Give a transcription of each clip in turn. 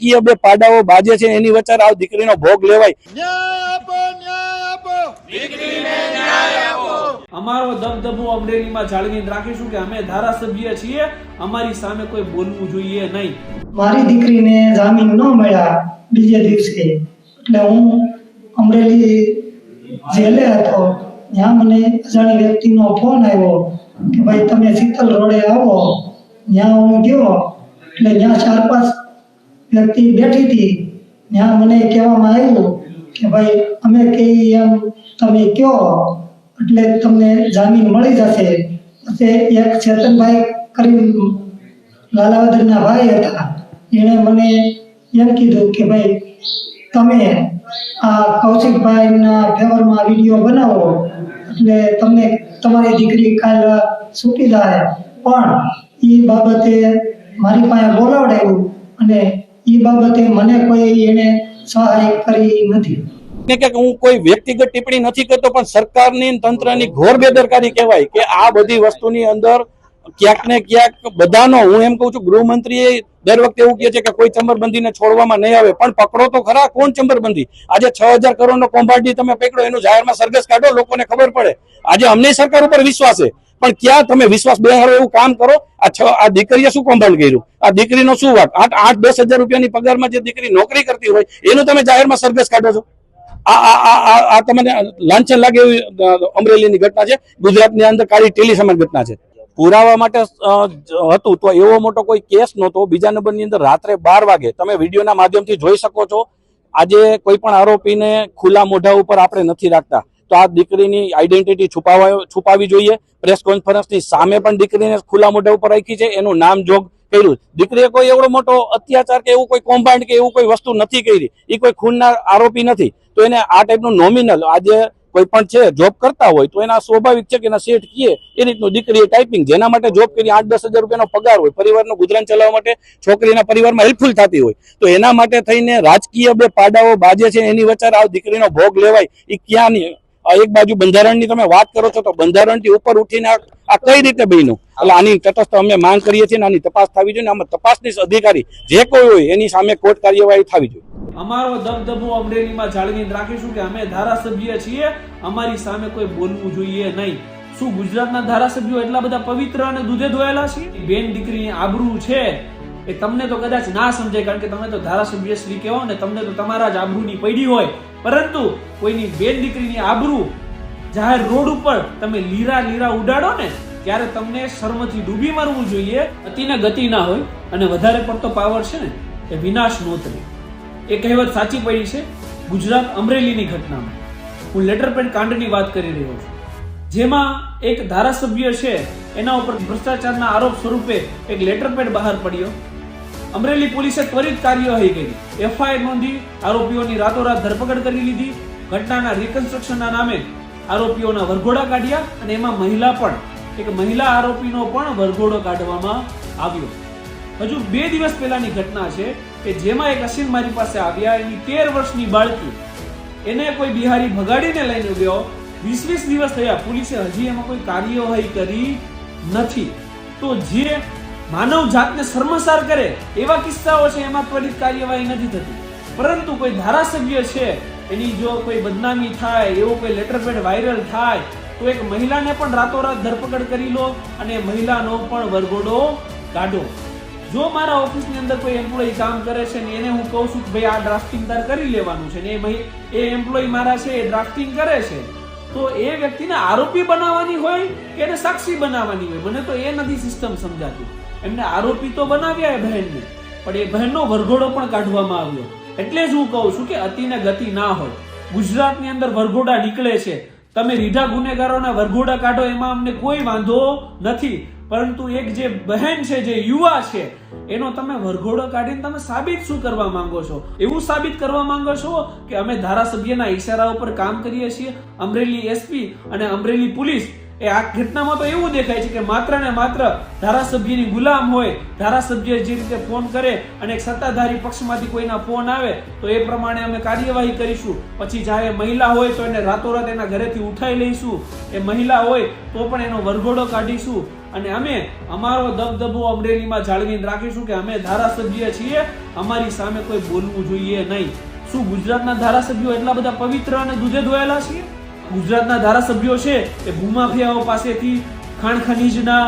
રાજકીય બે પાડાઓ બાજે છે એની વચ્ચે આ દીકરીનો ભોગ લેવાય. અમારો દબદબો અમરેલીમાં જાળવીને રાખીશું કે અમે ધારાસભ્ય છીએ અમારી સામે કોઈ બોલવું જોઈએ નહીં. મારી દીકરીને જામીન ન મળ્યા બીજે દિવસે. એટલે હું અમરેલી જેલે હતો ત્યાં મને અજાણી વ્યક્તિનો ફોન આવ્યો કે ભાઈ તમે શીતલ રોડે આવો ત્યાં હું ગયો. એટલે ત્યાં ચાર પાંચ વ્યક્તિ બેઠી હતી. ત્યાં મને કહેવામાં આવ્યું કે, ભાઈ, અમે કહીએ એમ, તમે કહો એટલે તમને જામીન મળી જશે. પછી એક ચેતનભાઈ કરી લાલાવદરના ભાઈ હતા. એણે મને એમ કીધું કે, ભાઈ, તમે આ કૌશિકભાઈના ફેવરમાં વીડિયો બનાવો. એટલે તમને તમારી દીકરી કાલ છૂટી જાય પણ એ બાબતે મારી પાસે બોલાવડાવ્યું અને એ બાબતે મને કોઈ એને સહાય કરી નથી. કે હું કોઈ વ્યક્તિગત ટિપ્પણી નથી કરતો, પણ સરકારની તંત્રની ઘોર બેદરકારી કહેવાય કે આ બધી વસ્તુની અંદર ક્યાંક ને ક્યાંક બધાનો, હું એમ કહું છું, ગૃહમંત્રીએ દર વખતે એવું કહે છે કે કોઈ ચંબરબંધીને છોડવામાં નહીં આવે, પણ પકડો તો ખરા, કોણ ચંબરબંધી? આજે છ હજાર કરોડનો કૌભાંડી તમે પકડો, એનું જાહેરમાં સરઘસ કાઢો, લોકોને ખબર પડે. આજે અમને સરકાર ઉપર વિશ્વાસ છે. પણ ક્યાં તમે વિશ્વાસ બેહારો એવું કામ કરો? આ છ આ દીકરીએ શું કૌભાંડ કર્યું? આ દીકરીનો શું વાત? આઠ આઠ દસ હજાર રૂપિયાની પગારમાં જે દીકરી નોકરી કરતી હોય, એનું તમે જાહેરમાં સરઘસ કાઢો છો? આ તમને લાંછન લાગે એવી અમરેલીની ઘટના છે? ગુજરાતની અંદર કાળી ટેલી સમાન ઘટના છે. પુરાવા માટે હતું તો એવો મોટો કોઈ કેસ નહોતો. બીજા નંબરની અંદર રાત્રે બાર વાગે તમે વિડીયોના માધ્યમથી જોઈ શકો છો. આજે કોઈ પણ આરોપીને ખુલ્લા મોઢા ઉપર આપણે નથી રાખતા. તો આ દીકરીની આઈડેન્ટિટી છુપાવા છુપાવી જોઈએ. પ્રેસ કોન્ફરન્સની સામે પણ દીકરીને ખુલ્લા મોઢા ઉપર રાખી છે. એનું નામ જોગ કર્યું. દીકરીએ કોઈ એવડો મોટો અત્યાચાર કે એવું કોઈ કૌભાંડ કે એવું કોઈ વસ્તુ નથી કરી. એ કોઈ ખૂનના આરોપી નથી. તો એને આ ટાઈપનું નોમિનલ આજે કોઈ પણ છે જોબ કરતા હોય, તો એના સ્વાભાવિક છે કે એના સેટ કીએ. એ રીતનું દીકરીએ ટાઈપિંગ જેના માટે જોબ કરી આઠ દસ હજાર રૂપિયાનો પગાર હોય, પરિવારનું ગુજરાન ચલાવવા માટે, છોકરીના પરિવારમાં હેલ્પફુલ થતી હોય, તો એના માટે થઈને રાજકીય બે પાડાઓ બાજે છે, એની વચ્ચે આ દીકરીનો ભોગ લેવાય. એ ક્યાં ની આ એક બાજુ બંધારણની તમે વાત કરો છો તો બંધારણથી ઉપર ઉઠીને આ કઈ રીતે બન્યું? એટલે આની તટસ્થ અમે માંગ કરીએ છીએ આની તપાસ થવી જોઈએ આમાં તપાસની અધિકારી જે કોઈ હોય એની સામે કોર્ટ કાર્યવાહી થવી જોઈએ. અમારો દબદબો અમરેલીમાં જાળવીને રાખીશું કે અમે ધારાસભ્ય છીએ, અમારી સામે કોઈ બોલવું જોઈએ નહીં. શું ગુજરાતના ધારાસભ્યો એટલા બધા પવિત્ર અને દૂધે ધોયેલા છે? બેન દીકરીની આબરૂ છે. એ તમને તો કદાચ ના સમજાય, કારણ કે તમે તો ધારાસભ્ય શ્રી કહેવો ને તમને તો તમારા જ આબરૂની પડી હોય. પરંતુ કોઈની બેન દીકરીની આબરૂ જાહેર રોડ ઉપર તમે લીરા લીરા ઉડાડો ને, ત્યારે તમને શર્મથી ડૂબી મરવું જોઈએ, અતિને ગતિ ના હોય, અને વધારે પડતો પાવર છે ને, એ વિનાશ નોતરે એ કહેવત સાચી પડી છે, ગુજરાત અમરેલીની ઘટનામાં. હું લેટર પેડ કાંડની વાત કરી રહ્યો છું. જેમાં એક ધારાસભ્ય છે, એના ઉપર ભ્રષ્ટાચારના આરોપ સ્વરૂપે એક લેટર પેડ બહાર પડ્યો. અમરેલી પોલીસે ત્વરિત કાર્યવાહી કરી. એફઆઈઆર નોંધી આરોપીઓની રાતોરાત ધરપકડ કરી લીધી. ઘટનાના રિકન્સ્ટ્રક્શનના નામે આરોપીઓના વરઘોડા કાઢ્યા અને એમાં મહિલા પણ, એક મહિલા આરોપીનો પણ વરઘોડો કાઢવામાં આવ્યો. હજુ બે દિવસ પહેલાની ઘટના છે કે જેમાં એક અસીન મારી પાસે આવ્યા. એની તેર વર્ષની બાળકી. એને કોઈ બિહારી ભગાડીને લઈને ગયો. વીસ વીસ દિવસ થયા. પોલીસે હજી એમાં કોઈ કાર્યવાહી કરી નથી. તો જે માનવ જાતને શર્મસાર કરે એવા કિસ્સાઓ છે, એમાં ત્વરિત કાર્યવાહી નથી થતી. પરંતુ કોઈ ધારાસભ્ય છે, એની જો કોઈ બદનામી થાય, એવો કોઈ લેટર પેડ વાયરલ થાય, તો એક મહિલાને પણ રાતોરાત ધરપકડ કરી લો અને મહિલાનો પણ વરઘોડો કાઢો. જો મારા ઓફિસની અંદર કોઈ એમ્પ્લોય કામ કરે છે ને એને હું કહું છું કે ભાઈ આ ડ્રાફ્ટિંગ તાર કરી લેવાનું છે ને એ એ એમ્પ્લોય મારા છે, એ ડ્રાફ્ટિંગ કરે છે, તો એ વ્યક્તિને આરોપી બનાવવાની હોય કે એને સાક્ષી બનાવવાની હોય? મને તો એ નથી સિસ્ટમ સમજાતી. એમને આરોપી તો બનાવ્યા એ બહેનને, પણ એ બહેનનો વરઘોડો પણ કાઢવામાં આવ્યો. એટલે જ હું કહું છું કે અતિને ગતિ ના હોય. ગુજરાતની અંદર વરઘોડા નીકળે છે. તમે રીઢા ગુનેગારોના વરઘોડા કાઢો, એમાં અમને કોઈ વાંધો નથી. પરંતુ એક જે બહેન છે, જે યુવા છે, એનો તમે વરઘોડો કાઢીને તમે સાબિત શું કરવા માંગો છો? એવું સાબિત કરવા માંગો છો કે અમે ધારાસભ્યના ઈશારા ઉપર કામ કરીએ છીએ, અમરેલી એસપી અને અમરેલી પોલીસ? એ આ ઘટનામાં તો એવું દેખાય છે કે માત્ર ને માત્ર ધારાસભ્યની ગુલામ હોય, ધારાસભ્ય જે રીતે ફોન કરે અને એક સત્તાધારી પક્ષમાંથી કોઈના ફોન આવે, તો એ પ્રમાણે અમે કાર્યવાહી કરીશું. પછી જ્યારે મહિલા હોય તો એને રાતોરાત એના ઘરેથી ઉઠાઈ લઈશું. એ મહિલા હોય તો પણ એનો વરઘોડો કાઢીશું. અને અમે અમારો દબદબો અમરેલીમાં જાળવીને રાખીશું કે અમે ધારાસભ્ય છીએ, અમારી સામે કોઈ બોલવું જોઈએ નહીં. શું ગુજરાતના ધારાસભ્યો એટલા બધા પવિત્ર અને દૂધે ધોયેલા છીએ? ગુજરાતના ધારાસભ્યો છે એ ભૂમાફિયાઓ પાસેથી ખાણ ખનીજના,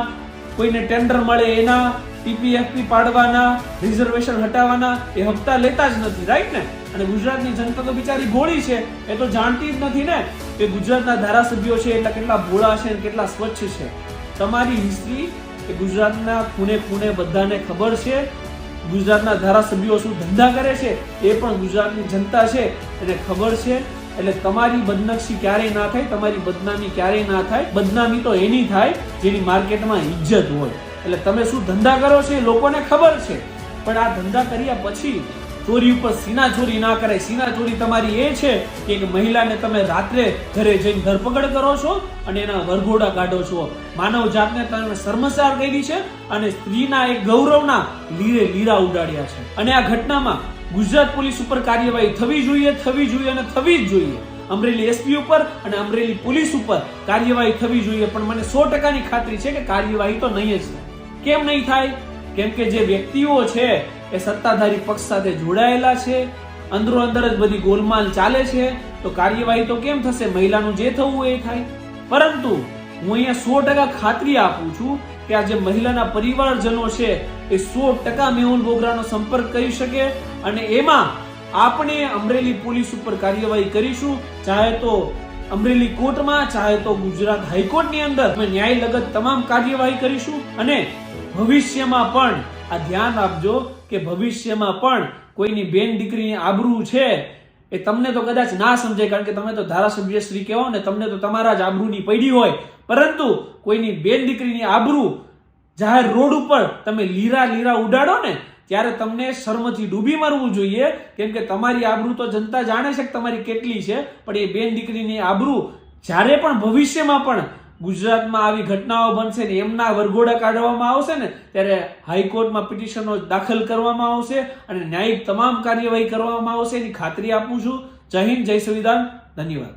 કોઈને ટેન્ડર મળે એના પીપીએફપી પાડવાના રિઝર્વેશન હટાવવાના, એ હપ્તા લેતા જ નથી રાઈટ ને? અને ગુજરાતની જનતા તો બિચારી ગોળી છે, એ તો જાણતી જ નથી ને? કે ગુજરાતના ધારાસભ્યો છે, એટલા કેટલા ભોળા છે કેટલા સ્વચ્છ છે. તમારી હિસ્ટ્રી એ ગુજરાતના ખૂણે ખૂણે બધાને ખબર છે. ગુજરાતના ધારાસભ્યો શું ધંધા કરે છે એ પણ ગુજરાતની જનતા છે એને ખબર છે. એટલે તમારી બદનક્ષી ક્યારેય ના થાય, તમારી બદનામી ક્યારેય ના થાય. બદનામી તો એની થાય જેની માર્કેટમાં ઇજ્જત હોય. એટલે તમે શું ધંધા કરો છો એ લોકોને ખબર છે. પણ આ ધંધા કર્યા પછી ચોરી ઉપર સીના ચોરી ના કરાય. સીના ચોરી તમારી એ છે કે એક મહિલાને તમે રાત્રે ઘરે જઈને ધરપકડ કરો છો અને એના વરઘોડા કાઢો છો. માનવ જાતને તમે શર્મસાર કરી છે અને સ્ત્રીના એક ગૌરવના લીરે લીરા ઉડાડ્યા છે. અને આ ઘટનામાં ગુજરાત પોલીસ ઉપર કાર્યવાહી થવી જોઈએ થવી જોઈએ અને થવી જ જોઈએ. અમરેલી એસપી ઉપર અને અમરેલી પોલીસ ઉપર કાર્યવાહી થવી જોઈએ. પણ મને સો ટકાની ખાતરી છે કે કાર્યવાહી તો નહીં જ કેમ નહીં થાય? કેમ કે જે વ્યક્તિઓ છે એ સત્તાધારી પક્ષ સાથે જોડાયેલા છે. અંદરો અંદર જ બધી ગોલમાલ ચાલે છે. તો કાર્યવાહી તો કેમ થશે? મહિલાનું જે થવું એ થાય. પરંતુ હું અહીંયા સો ટકા ખાતરી આપું છું કે આ જે મહિલાના પરિવારજનો છે, એ સો ટકા મેહુલ બોગરાનો સંપર્ક કરી શકે અને એમાં આપણે અમરેલી પોલીસ ઉપર કાર્યવાહી કરીશું. ચાહે તો અમરેલી કોર્ટમાં, ચાહે તો ગુજરાત હાઈકોર્ટની અંદર અમે ન્યાય લગત તમામ કાર્યવાહી કરીશું અને ભવિષ્યમાં પણ આ ધ્યાન આપજો કે ભવિષ્યમાં પણ કોઈની બેન દીકરીની આબરૂ છે, એ તમને તો કદાચ ના સમજાય કારણ કે તમે તો ધારાસભ્ય શ્રી કહેવો ને તમને તો તમારા જ આબરૂની પડી હોય. પરંતુ કોઈની બેન દીકરીની આબરૂ જાહેર રોડ ઉપર તમે લીરા લીરા ઉડાડો ને, ત્યારે તમને શર્મથી ડૂબી મરવું જોઈએ. કેમ કે તમારી આબરૂ તો જનતા જાણે છે કે તમારી કેટલી છે, પણ એ બેન દીકરીની આબરૂ જ્યારે પણ ભવિષ્યમાં પણ ગુજરાતમાં આવી ઘટનાઓ બનશે ને એમના વરઘોડા કાઢવામાં આવશે ને, ત્યારે હાઈકોર્ટમાં પિટિશનો દાખલ કરવામાં આવશે અને ન્યાયિક તમામ કાર્યવાહી કરવામાં આવશે એની ખાતરી આપું છું. જય હિન્દ, જય સંવિધાન. ધન્યવાદ.